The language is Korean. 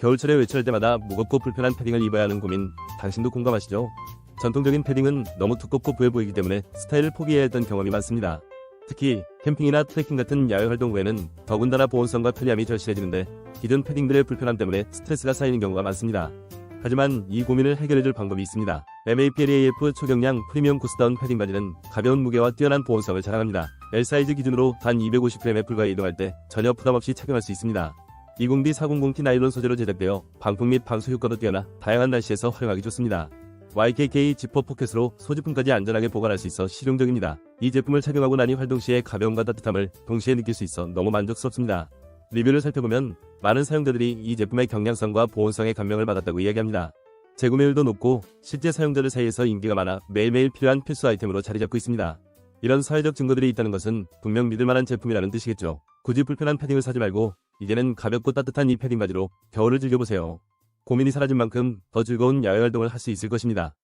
겨울철에 외출할 때마다 무겁고 불편한 패딩을 입어야 하는 고민 당신도 공감하시죠? 전통적인 패딩은 너무 두껍고 부해 보이기 때문에 스타일을 포기해야 했던 경험이 많습니다. 특히 캠핑이나 트레킹 같은 야외 활동 후에는 더군다나 보온성과 편리함이 절실해지는데 기존 패딩들의 불편함 때문에 스트레스가 쌓이는 경우가 많습니다. 하지만 이 고민을 해결해줄 방법이 있습니다. MAPLAF 초경량 프리미엄 구스다운 패딩 바지는 가벼운 무게와 뛰어난 보온성을 자랑합니다. L 사이즈 기준으로 단 250g에 불과해 이동할 때 전혀 부담 없이 착용할 수 있습니다. 20D400T 나일론 소재로 제작되어 방풍 및 방수 효과도 뛰어나 다양한 날씨에서 활용하기 좋습니다. YKK 지퍼 포켓으로 소지품까지 안전하게 보관할 수 있어 실용적입니다. 이 제품을 착용하고 나니 활동 시에 가벼움과 따뜻함을 동시에 느낄 수 있어 너무 만족스럽습니다. 리뷰를 살펴보면 많은 사용자들이 이 제품의 경량성과 보온성에 감명을 받았다고 이야기합니다. 재구매율도 높고 실제 사용자들 사이에서 인기가 많아 매일매일 필요한 필수 아이템으로 자리 잡고 있습니다. 이런 사회적 증거들이 있다는 것은 분명 믿을 만한 제품이라는 뜻이겠죠. 굳이 불편한 패딩을 사지 말고 이제는 가볍고 따뜻한 이 패딩 바지로 겨울을 즐겨보세요. 고민이 사라진 만큼 더 즐거운 야외 활동을 할 수 있을 것입니다.